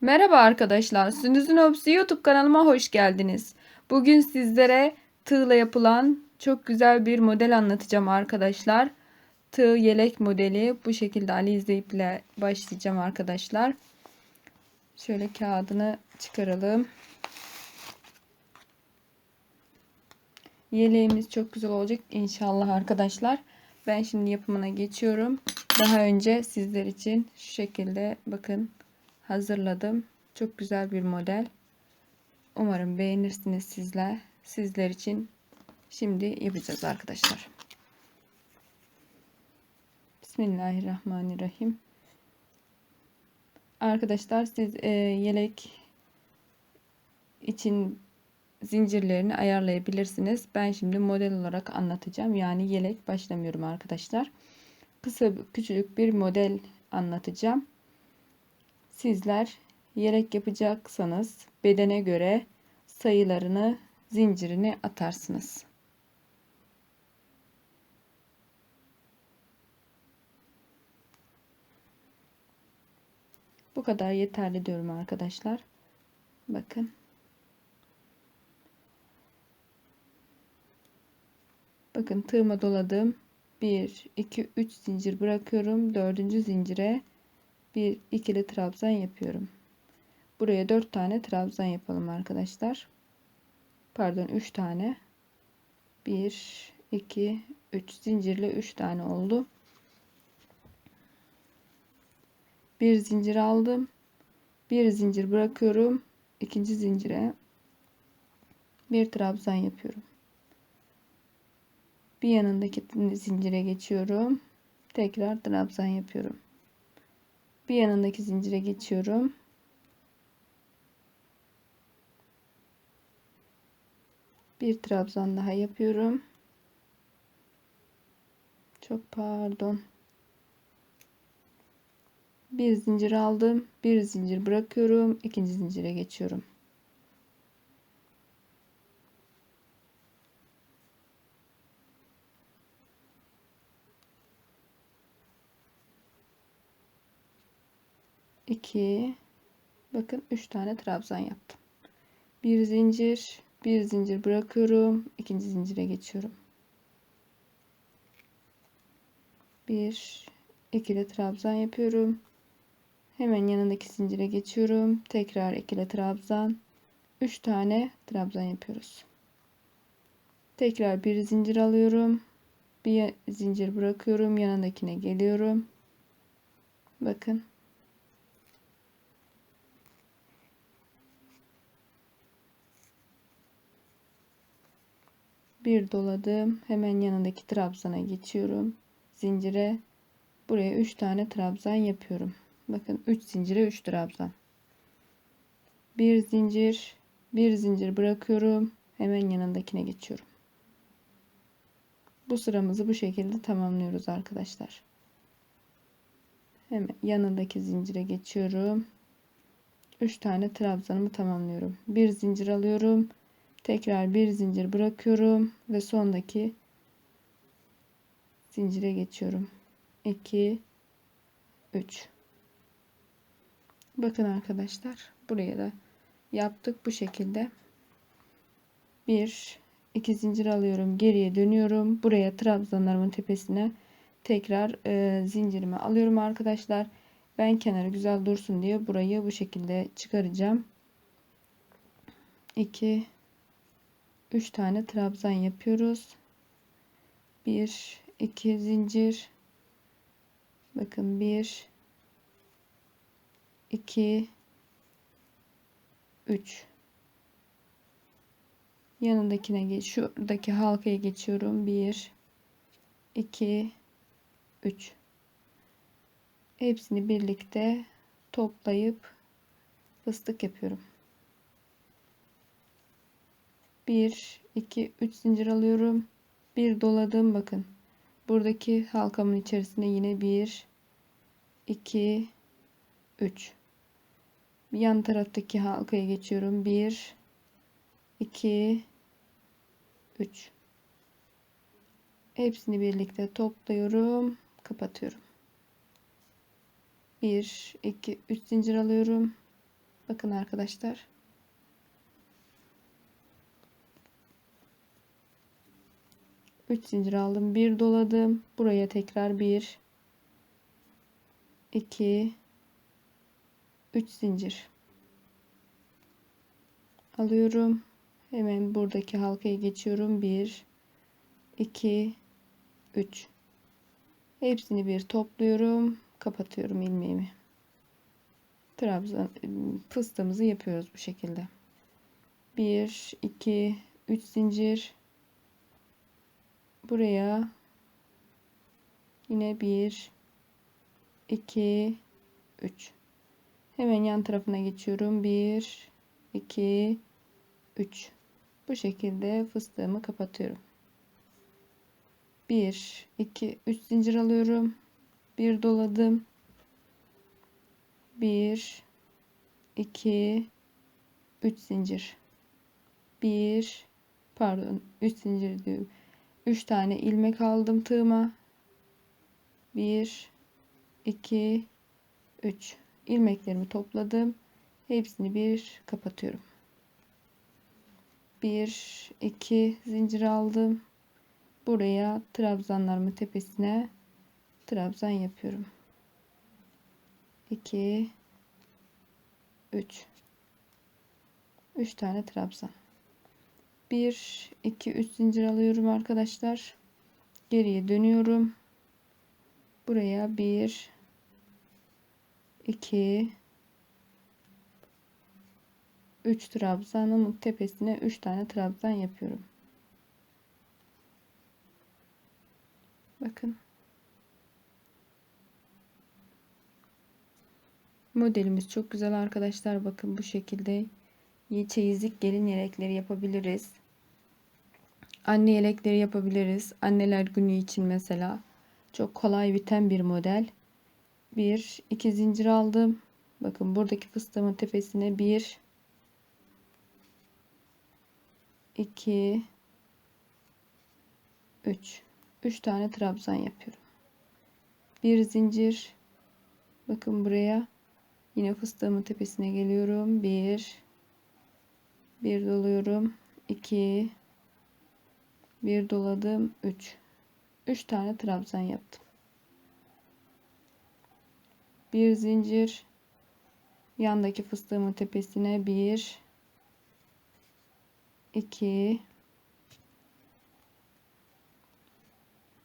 Merhaba arkadaşlar, Sündüz'ün Hobisi YouTube kanalıma hoş geldiniz. Bugün sizlere tığla yapılan çok güzel bir model anlatacağım arkadaşlar. Tığ yelek modeli bu şekilde Alize iple başlayacağım arkadaşlar. Şöyle kağıdını çıkaralım. Yeleğimiz çok güzel olacak inşallah arkadaşlar. Ben şimdi yapımına geçiyorum. Daha önce sizler için şu şekilde bakın hazırladım. Çok güzel bir model. Umarım beğenirsiniz sizler. Sizler için şimdi yapacağız arkadaşlar. Bismillahirrahmanirrahim. Arkadaşlar siz e, yelek için zincirlerini ayarlayabilirsiniz. Ben şimdi model olarak anlatacağım. Yani yelek başlamıyorum arkadaşlar. Kısa küçük bir model anlatacağım. Sizler yelek yapacaksanız bedene göre sayılarını zincirini atarsınız. Bu kadar yeterli diyorum arkadaşlar. Bakın. Bakın tığıma doladım. 1 2 3 zincir bırakıyorum. 4. zincire bir ikili trabzan yapıyorum. Buraya 4 tane trabzan yapalım arkadaşlar. Pardon 3 tane. 1 2 3 zincirle 3 tane oldu. Bir zincir aldım. Bir zincir bırakıyorum. ikinci zincire bir trabzan yapıyorum. Bir yanındaki zincire geçiyorum. Tekrar trabzan yapıyorum. Bir yanındaki zincire geçiyorum. Bir trabzan daha yapıyorum. Çok pardon. Bir zincir aldım. Bir zincir bırakıyorum. ikinci zincire geçiyorum. İki bakın üç tane trabzan yaptım. Bir zincir, bir zincir bırakıyorum. ikinci zincire geçiyorum. Bir ikili trabzan yapıyorum. Hemen yanındaki zincire geçiyorum. Tekrar ikili trabzan. 3 tane trabzan yapıyoruz. Tekrar bir zincir alıyorum. Bir zincir bırakıyorum. Yanındakine geliyorum. Bakın. Bir doladım. Hemen yanındaki trabzana geçiyorum. Zincire buraya 3 tane trabzan yapıyorum. Bakın 3 zincire 3 trabzan. Bir zincir, bir zincir bırakıyorum. Hemen yanındakine geçiyorum. Bu sıramızı bu şekilde tamamlıyoruz arkadaşlar. Hemen yanındaki zincire geçiyorum. 3 tane trabzanımı tamamlıyorum. Bir zincir alıyorum. Tekrar bir zincir bırakıyorum ve sondaki zincire geçiyorum. 2 3 Bakın arkadaşlar buraya da yaptık bu şekilde. 1 2 zincir alıyorum. Geriye dönüyorum. Buraya trabzanlarımın tepesine tekrar e, zincirimi alıyorum arkadaşlar. Ben kenarı güzel dursun diye burayı bu şekilde çıkaracağım. 2 3 tane trabzan yapıyoruz. 1 2 zincir. Bakın 1 2 3 yanındakine geç şuradaki halkaya geçiyorum. 1 2 3 hepsini birlikte toplayıp fıstık yapıyorum 1 2 3 zincir alıyorum. Bir doladım bakın. Buradaki halkamın içerisine yine 1 2 3 yan taraftaki halkaya geçiyorum. 1 2 3 hepsini birlikte topluyorum. Kapatıyorum. 1 2 3 zincir alıyorum. Bakın arkadaşlar. Üç zincir aldım. Bir doladım. Buraya tekrar bir, iki, üç zincir alıyorum. Hemen buradaki halkayı geçiyorum. Bir, iki, üç. Hepsini bir topluyorum. Kapatıyorum ilmeğimi. Trabzan fıstığımızı yapıyoruz bu şekilde. 1 2 3 zincir buraya yine 1 2 3 hemen yan tarafına geçiyorum. 1 2 3 bu şekilde fıstığımı kapatıyorum. 1 2 3 zincir alıyorum. Bir doladım. 1 2 3 zincir. 1 pardon 3 zincir diyorum 3 tane ilmek aldım tığıma. 1 2 3 ilmeklerimi topladım. Hepsini bir kapatıyorum. 1 2 zincir aldım. Buraya trabzanlarımın tepesine trabzan yapıyorum. 2 3 3 tane trabzan 1 2 3 zincir alıyorum arkadaşlar. Geriye dönüyorum. Buraya 1 2 3 trabzanın tepesine 3 tane trabzan yapıyorum. Bakın. Modelimiz çok güzel arkadaşlar. Bakın bu şekilde çeyizlik gelin yelekleri yapabiliriz. Anne yelekleri yapabiliriz. Anneler günü için mesela. Çok kolay biten bir model. Bir, iki zincir aldım. Bakın buradaki fıstığımın tepesine bir, iki, üç. Üç tane trabzan yapıyorum. Bir zincir. Bakın buraya Yine fıstığımın tepesine geliyorum. 1 1 doluyorum. 2 1 doladım. 3 3 tane trabzan yaptım. Bir zincir yandaki fıstığımın tepesine 1 2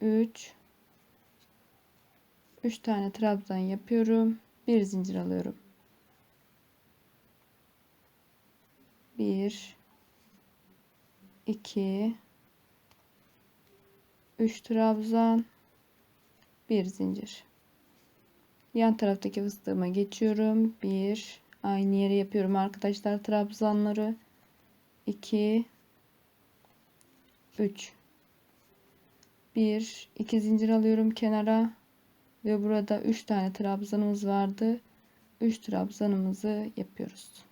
3 3 tane trabzan yapıyorum. Bir zincir alıyorum. 1 2 3 trabzan 1 zincir. Yan taraftaki fıstığıma geçiyorum. 1 aynı yere yapıyorum arkadaşlar trabzanları. 2 3 1 2 zincir alıyorum kenara ve burada 3 tane trabzanımız vardı. 3 trabzanımızı yapıyoruz.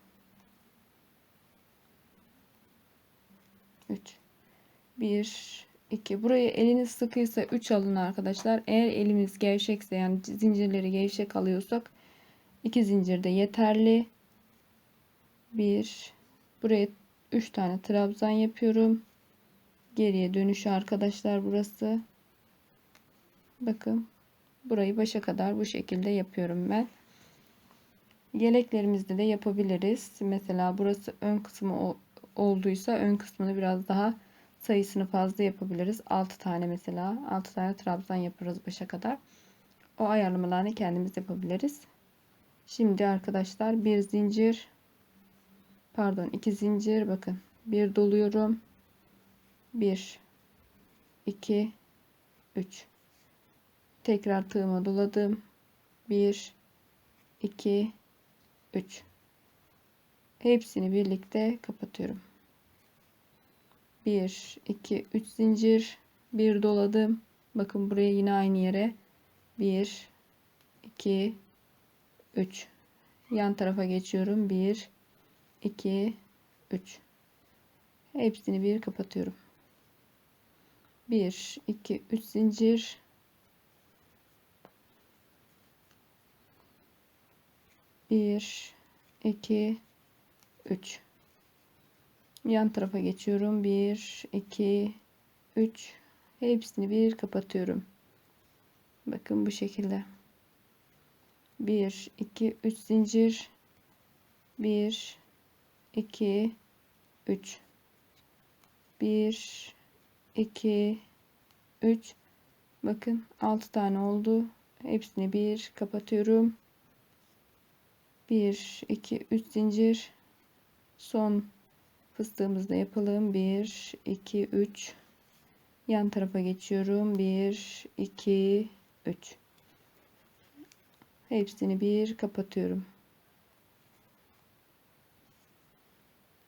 3 1 2 buraya eliniz sıkıysa 3 alın arkadaşlar. Eğer elimiz gevşekse yani zincirleri gevşek alıyorsak 2 zincir de yeterli. 1 buraya 3 tane trabzan yapıyorum. Geriye dönüşü arkadaşlar burası. Bakın burayı başa kadar bu şekilde yapıyorum ben. Yeleklerimizde de yapabiliriz. Mesela burası ön kısmı olduysa ön kısmını biraz daha sayısını fazla yapabiliriz. 6 tane mesela 6 tane trabzan yaparız başa kadar. O ayarlamalarını kendimiz yapabiliriz. Şimdi arkadaşlar bir zincir pardon iki zincir bakın bir doluyorum. 1 2 3 tekrar tığıma doladım. 1 2 3 hepsini birlikte kapatıyorum 1 2 3 zincir. Bir doladım. Bakın buraya yine aynı yere. 1 2 3 yan tarafa geçiyorum. 1 2 3 hepsini bir kapatıyorum. 1 2 3 zincir. Bir 2 3 yan tarafa geçiyorum. 1 2 3 hepsini bir kapatıyorum. Bakın bu şekilde. 1 2 3 zincir. 1 2 3 1 2 3 bakın 6 tane oldu. Hepsini bir kapatıyorum. 1 2 3 zincir. Son fıstığımızda yapalım. 1 2 3 yan tarafa geçiyorum. 1 2 3 hepsini bir kapatıyorum.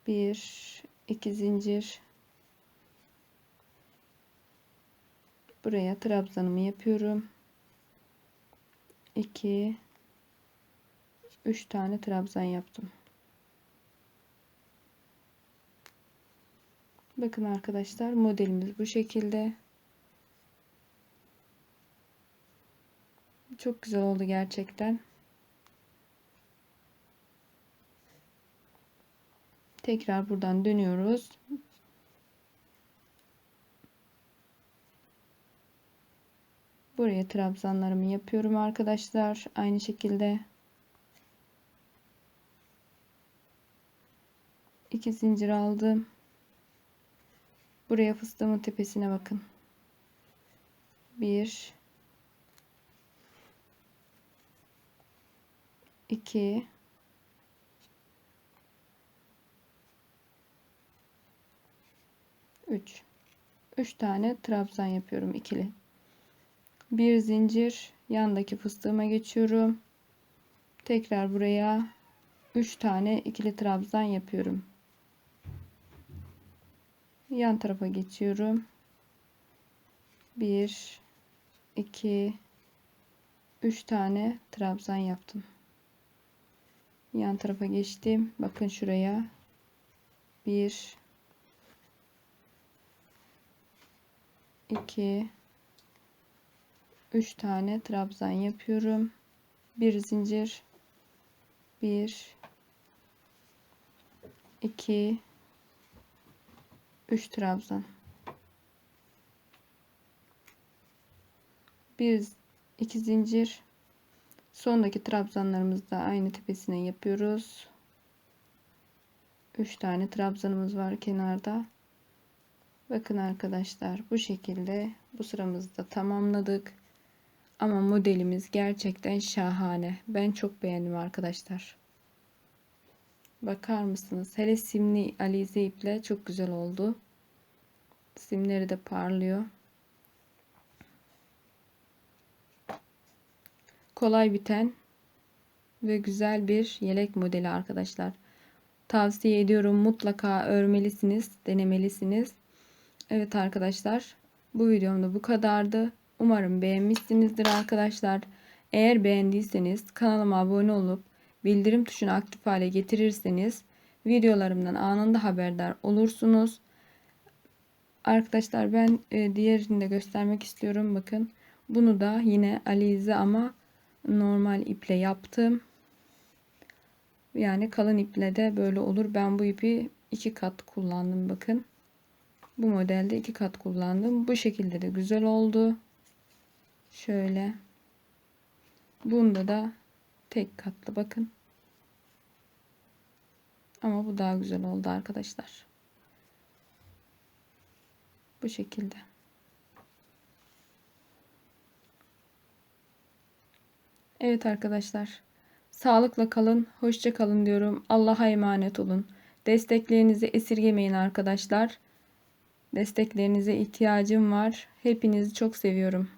1 2 zincir. Buraya trabzanımı yapıyorum. 2 3 tane trabzan yaptım bakın arkadaşlar modelimiz bu şekilde. Çok güzel oldu gerçekten. Tekrar buradan dönüyoruz. Buraya trabzanlarımı yapıyorum arkadaşlar aynı şekilde. İki zincir aldım buraya fıstığımın tepesine bakın. Bir. İki. Üç. Üç tane trabzan yapıyorum ikili. Bir zincir yandaki fıstığıma geçiyorum. Tekrar buraya 3 tane ikili trabzan yapıyorum yan tarafa geçiyorum. 1 2 3 tane trabzan yaptım. Yan tarafa geçtim. Bakın şuraya. 1 2 3 tane trabzan yapıyorum. Bir zincir. 1 2 3 trabzan. Bir iki zincir sondaki trabzanlarımızda aynı tepesine yapıyoruz. 3 tane trabzanımız var kenarda. Bakın arkadaşlar bu şekilde bu sıramızı da tamamladık. Ama modelimiz gerçekten şahane. Ben çok beğendim arkadaşlar. Bakar mısınız? Hele simli alize iple çok güzel oldu. Simleri de parlıyor. Kolay biten ve güzel bir yelek modeli arkadaşlar. Tavsiye ediyorum. Mutlaka örmelisiniz, denemelisiniz. Evet arkadaşlar, bu videomda bu kadardı. Umarım beğenmişsinizdir arkadaşlar. Eğer beğendiyseniz kanalıma abone olup bildirim tuşunu aktif hale getirirseniz videolarımdan anında haberdar olursunuz. Arkadaşlar ben e, diğerini de göstermek istiyorum. Bakın bunu da yine alize ama normal iple yaptım. Yani kalın iple de böyle olur. Ben bu ipi iki kat kullandım bakın. Bu modelde iki kat kullandım. Bu şekilde de güzel oldu. Şöyle. Bunda da tek katlı bakın. Ama bu daha güzel oldu arkadaşlar. Bu şekilde. Evet arkadaşlar. Sağlıkla kalın, hoşça kalın diyorum. Allah'a emanet olun. Desteklerinizi esirgemeyin arkadaşlar. Desteklerinize ihtiyacım var. Hepinizi çok seviyorum.